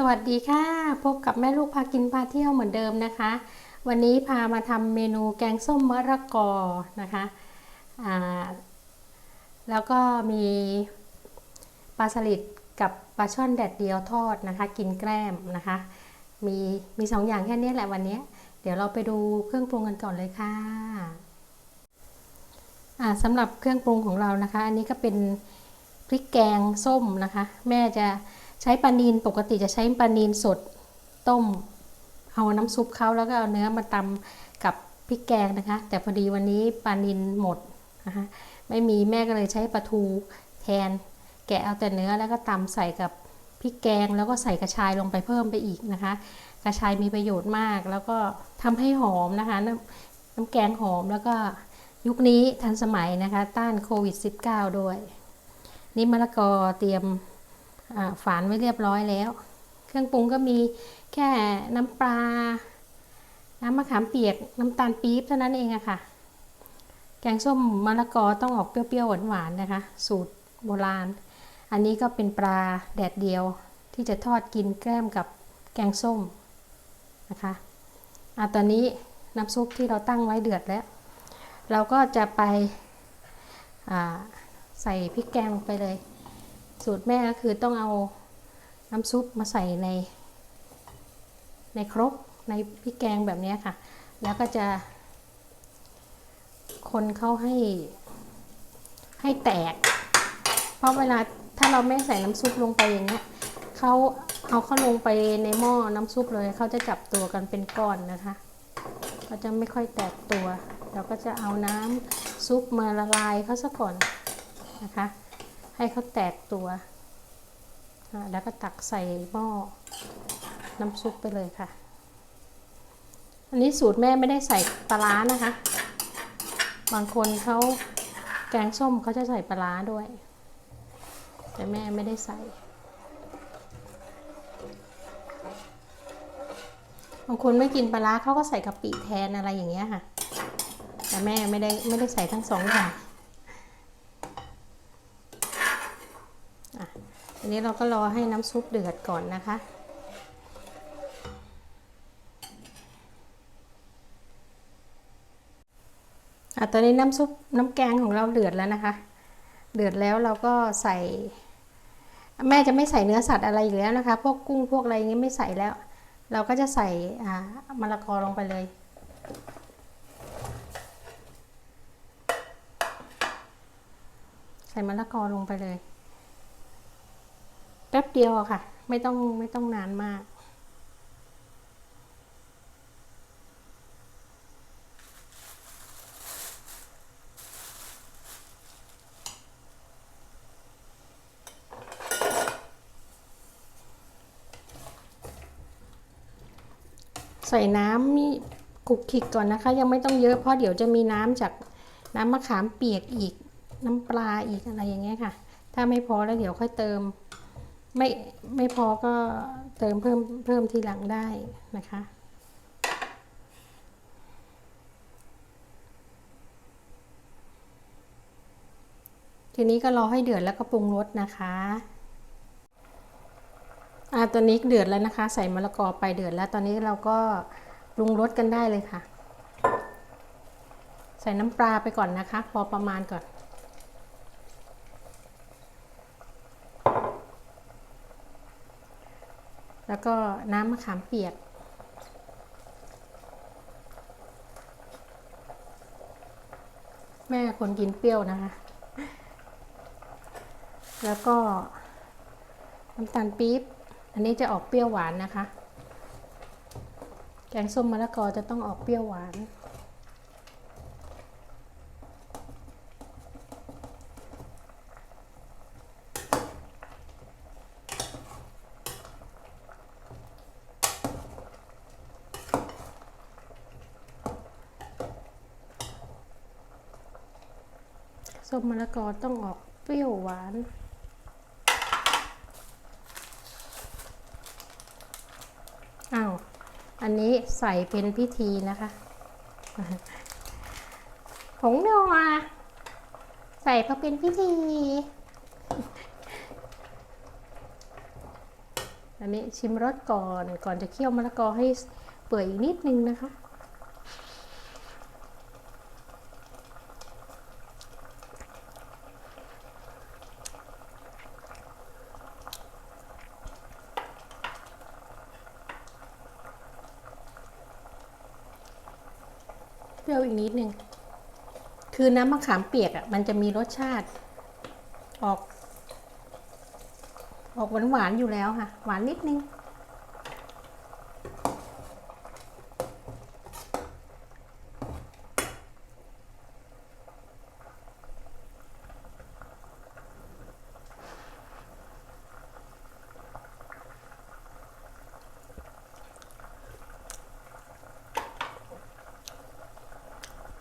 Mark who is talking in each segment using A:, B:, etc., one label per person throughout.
A: สวัสดีค่ะ พบกับแม่ลูกพากินพาเที่ยวเหมือนเดิมนะคะ วันนี้พามาทำเมนูแกงส้มมะระกอนะคะแล้วก็มีปลาสลิดกับปลาช่อนแดดเดียวทอดนะคะ กินแกล้มนะคะ มีมีสองอย่างแค่นี้แหละวันนี้ เดี๋ยวเราไปดูเครื่องปรุงกันก่อนเลยค่ะสำหรับเครื่องปรุงของเรานะคะ อันนี้ก็เป็นพริกแกงส้มนะคะ แม่จะ ใช้ปลานีนปกติจะใช้ปลานีนสดต้ม เอาน้ำซุปเขาแล้วก็เอาเนื้อมาตำกับพริกแกงนะคะ แต่พอดีวันนี้ปลานินหมดนะคะไม่มีแม่ก็เลยใช้ปลาทูแทน แกะเอาแต่เนื้อแล้วก็ตำใส่กับพริกแกง แล้วก็ใส่กระชายลงไปเพิ่มไปอีกนะคะ กระชายมีประโยชน์มาก แล้วก็ทำให้หอมนะคะน้ำน้ำแกงหอมแล้วก็ยุคนี้ทันสมัยนะคะ ต้านโควิด -19 ด้วย นี่มะละกอเตรียม ฝานไว้เรียบร้อยแล้ว เครื่องปรุงก็มีแค่น้ำปลา น้ำมะขามเปียก น้ำตาลปี๊บเท่านั้นเองอะค่ะ แกงส้มมะละกอต้องออกเปรี้ยวๆหวานๆนะคะ สูตรโบราณ อันนี้ก็เป็นปลาแดดเดียวที่จะทอดกินแกล้มกับแกงส้มนะคะอะตอนนี้น้ำซุปที่เราตั้งไว้เดือดแล้ว เราก็จะไปใส่พริกแกงลงไปเลย สูตรแม่ก็คือต้องเอาน้ำซุปมาใส่ใน ในครกในพริกแกงแบบนี้ค่ะ แล้วก็จะ คนเข้าให้ให้แตก เพราะเวลาถ้าเราไม่ใส่น้ำซุปลงไปอย่างเงี้ยเขาเอาเข้าลงไปในหม้อน้ำซุปเลยเขาจะจับตัวกันเป็นก้อนนะคะ ก็จะไม่ค่อยแตกตัว เราก็จะเอาน้ำซุปมาละลายเขาซะก่อนนะคะ ให้เขาแตกตัว แล้วก็ตักใส่หม้อน้ำซุปไปเลยค่ะ อันนี้สูตรแม่ไม่ได้ใส่ปลาร้านะคะ บางคนเขาแกงส้มเขาจะใส่ปลาร้าด้วย แต่แม่ไม่ได้ใส่ บางคนไม่กินปลาร้าเขาก็ใส่กะปิแทนอะไรอย่างเงี้ยค่ะ แต่แม่ไม่ได้ไม่ได้ใส่ทั้งสองอย่างอ่ะทีนี้เราก็รอให้น้ำซุปเดือดก่อนนะคะ อะตอนนี้น้ำซุปน้ำแกงของเราเดือดแล้วนะคะ เดือดแล้วเราก็ใส่ แม่จะไม่ใส่เนื้อสัตว์อะไรอีกแล้วนะคะ พวกกุ้งพวกอะไรอย่างนี้ไม่ใส่แล้ว เราก็จะใส่อ่ามะละกอลงไปเลยใส่มะละกอลงไปเลย แป๊บเดียวค่ะ ไม่ต้องไม่ต้องนานมากใส่น้ำนี่คลุกคลิกก่อนนะคะ ยังไม่ต้องเยอะเพราะเดี๋ยวจะมีน้ำจากน้ำมะขามเปียกอีกน้ำปลาอีกอะไรอย่างเงี้ยค่ะ ถ้าไม่พอแล้วเดี๋ยวค่อยเติม ไม่ไม่พอก็เติมเพิ่มเพิ่มทีหลังได้นะคะทีนี้ก็รอให้เดือดแล้วก็ปรุงรสนะคะอ่าตอนนี้เดือดแล้วนะคะ ใส่มะละกอไปเดือดแล้วตอนนี้เราก็ปรุงรสกันได้เลยค่ะ ใส่น้ำปลาไปก่อนนะคะ พอประมาณก่อน แล้วก็น้ำมะขามเปียก แม่คนกินเปรี้ยวนะคะ แล้วก็น้ำตาลปี๊บ อันนี้จะออกเปรี้ยวหวานนะคะ แกงส้มมะละกอจะต้องออกเปรี้ยวหวาน ส้มมะละกอต้องออกเปรี้ยวหวาน อ้าว อันนี้ใส่เป็นพิธีนะคะผงนัวใส่เพราะเป็นพิธี อันนี้ชิมรสก่อนก่อนจะเคี่ยวมะละกอให้เปื่อยอีกนิดนึงนะคะ เปรี้ยวอีก นิดนึง คือน้ำมะขามเปียกอะ มันจะมีรสชาติ ออก ออกหวานๆอยู่แล้วค่ะ หวานนิดนึง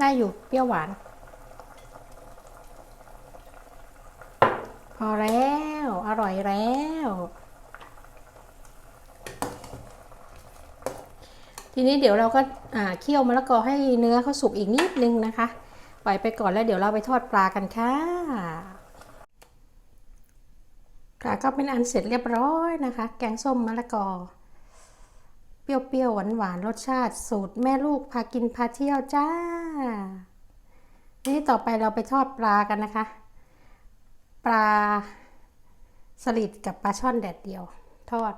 A: ได้อยู่เปรี้ยวหวาน พอแล้ว อร่อยแล้ว ทีนี้เดี๋ยวเราก็เคี่ยวมะละกอให้เนื้อเขาสุกอีกนิดนึงนะคะปล่อยไปก่อนแล้วเดี๋ยวเราไปทอดปลากันค่ะ ค่ะก็เป็นอันเสร็จเรียบร้อยนะคะ แกงส้มมะละกอ เปรี้ยวๆหวานๆรสชาติสูตรแม่ลูกพากินพาเที่ยวจ้า นี่ต่อไปเราไปทอดปลากันนะคะ ปลาสลิดกับปลาช่อนแดดเดียว ทอด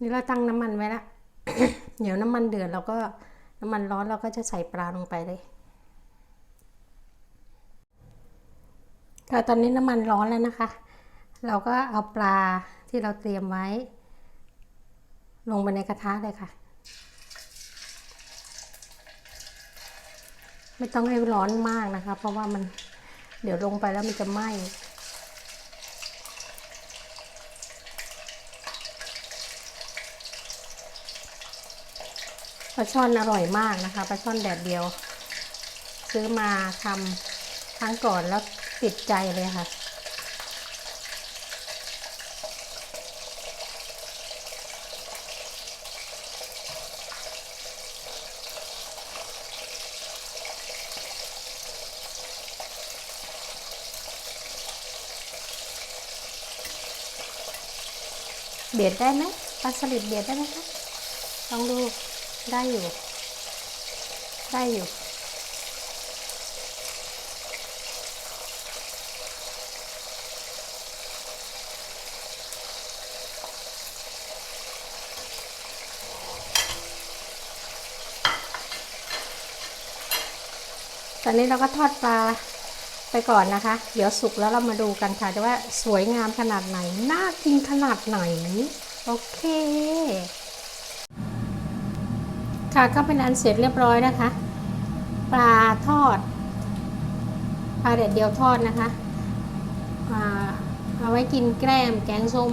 A: นี่เราตั้งน้ำมันไว้ละเดี๋ยวน้ำมันเดือดเราก็น้ำมันร้อนเราก็จะใส่ปลาลงไปเลยค่ะตอนนี้น้ำมันร้อนแล้วนะคะ เราก็เอาปลาที่เราเตรียมไว้ ลงไปในกระทะเลยค่ะ ไม่ต้องให้ร้อนมากนะคะ เพราะว่ามันเดี๋ยวลงไปแล้วมันจะไหม้ปลาช่อนอร่อยมากนะคะปลาช่อนแดดเดียว ซื้อมาทำครั้งก่อนแล้วติดใจเลยค่ะ บียดได้ไหมปลาสลิดเบียดได้ไหมคะลองดูได้อยู่ ได้อยู่ ตอนนี้เราก็ทอดปลา ไปก่อนนะคะ เดี๋ยวสุกแล้วเรามาดูกันค่ะว่าสวยงามขนาดไหน น่ากินขนาดไหน โอเค ค่ะก็เป็นอันเสร็จเรียบร้อยนะคะ ปลาทอด ปลาเด็ดเดียวทอดนะคะเอาไว้กินแกล้มแกงส้ม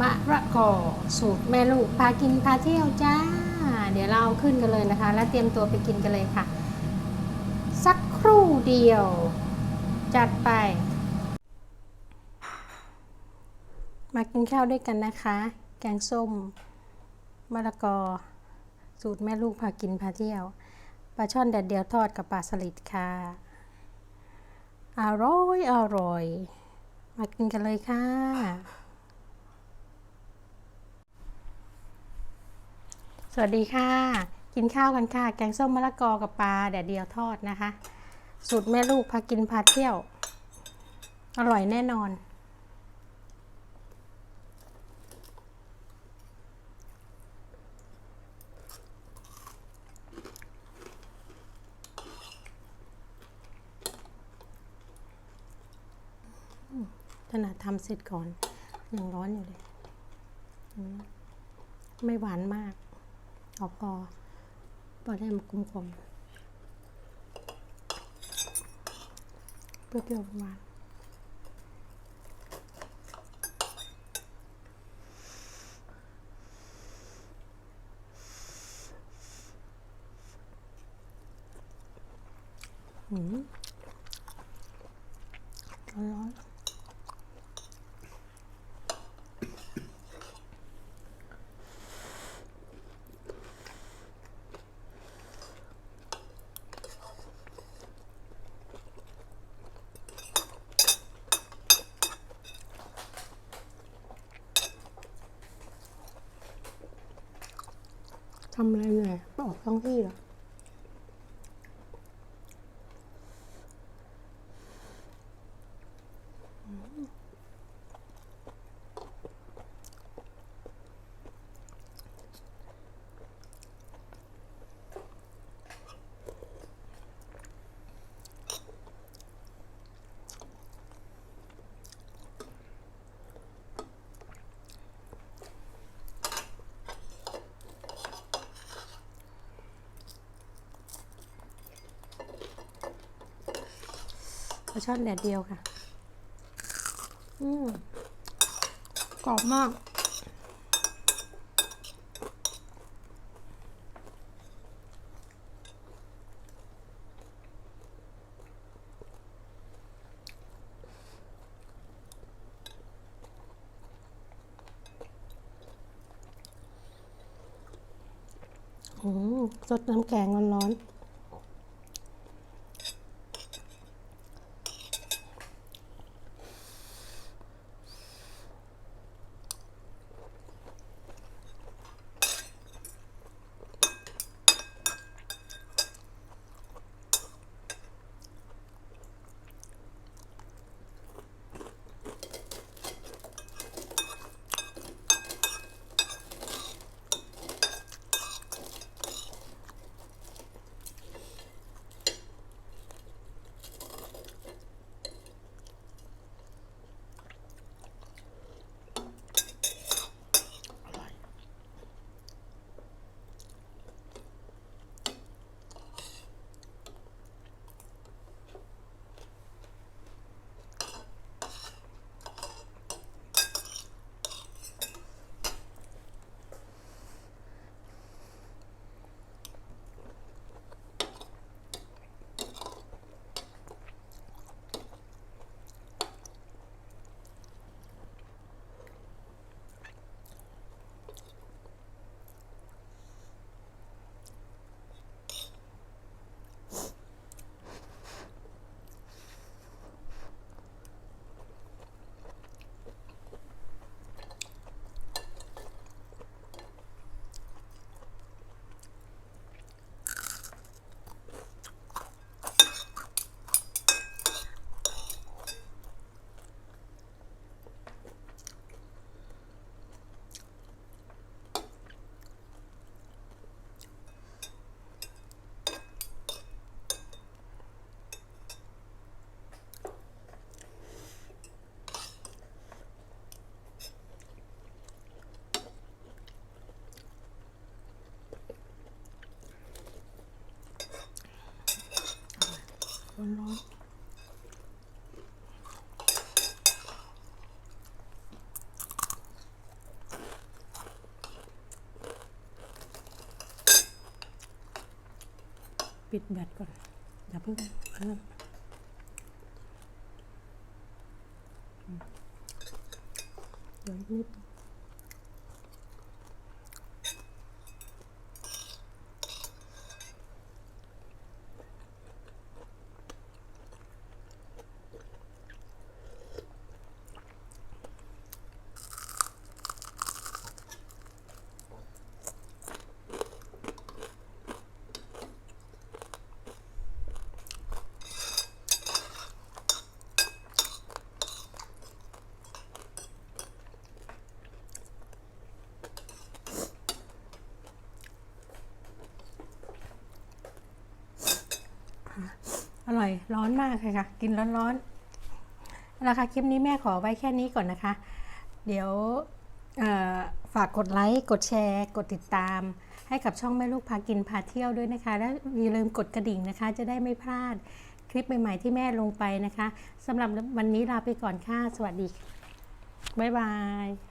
A: มะระกอสูตรแม่ลูกพากินพาเที่ยวจ้า เดี๋ยวเราเอาขึ้นกันเลยนะคะ แล้วเตรียมตัวไปกินกันเลยค่ะ รู่เดียว จัดไป มากินข้าวด้วยกันนะคะ แกงส้มมะละกอ สูตรแม่ลูกพากินพาเที่ยวปลาช่อนแดดเดียวทอดกับปลาสลิดค่ะ อร่อยอร่อย มากินกันเลยค่ะ สวัสดีค่ะ กินข้าวกันค่ะ แกงส้มมะละกอกับปลาแดดเดียวทอดนะคะ สูตรแม่ลูกพากินพาเที่ยว อร่อยแน่นอน ขนาดทำเสร็จก่อน ยังร้อนอยู่เลย ไม่หวานมากเอาพอพอได้มากลมกลมๆ เปรี้ยวๆหวานอืมร้อนๆ อ ทำอะไรเหนื่อยไปออกท้องที่เหรอ ป ลาช่อนแดดเดียวค่ะ อืมกรอบมากอืมสดน้ำแกงร้อนๆ ร้อนร้อนปิดแบตก่อน อย่าเพิ่งเริ่มเดี๋ยวนิด อร่อยร้อนมากเลยค่ะ กินร้อนๆราคาคลิปนี้แม่ขอไว้แค่นี้ก่อนนะคะ เดี๋ยวฝากกดไลค์กดแชร์ กดติดตาม ให้กับช่องแม่ลูกพากินพาเที่ยวด้วยนะคะ และอย่าลืมกดกระดิ่งนะคะ จะได้ไม่พลาดคลิปใหม่ๆที่แม่ลงไปนะคะสำหรับวันนี้ลาไปก่อนค่ะ สวัสดี บ๊ายบาย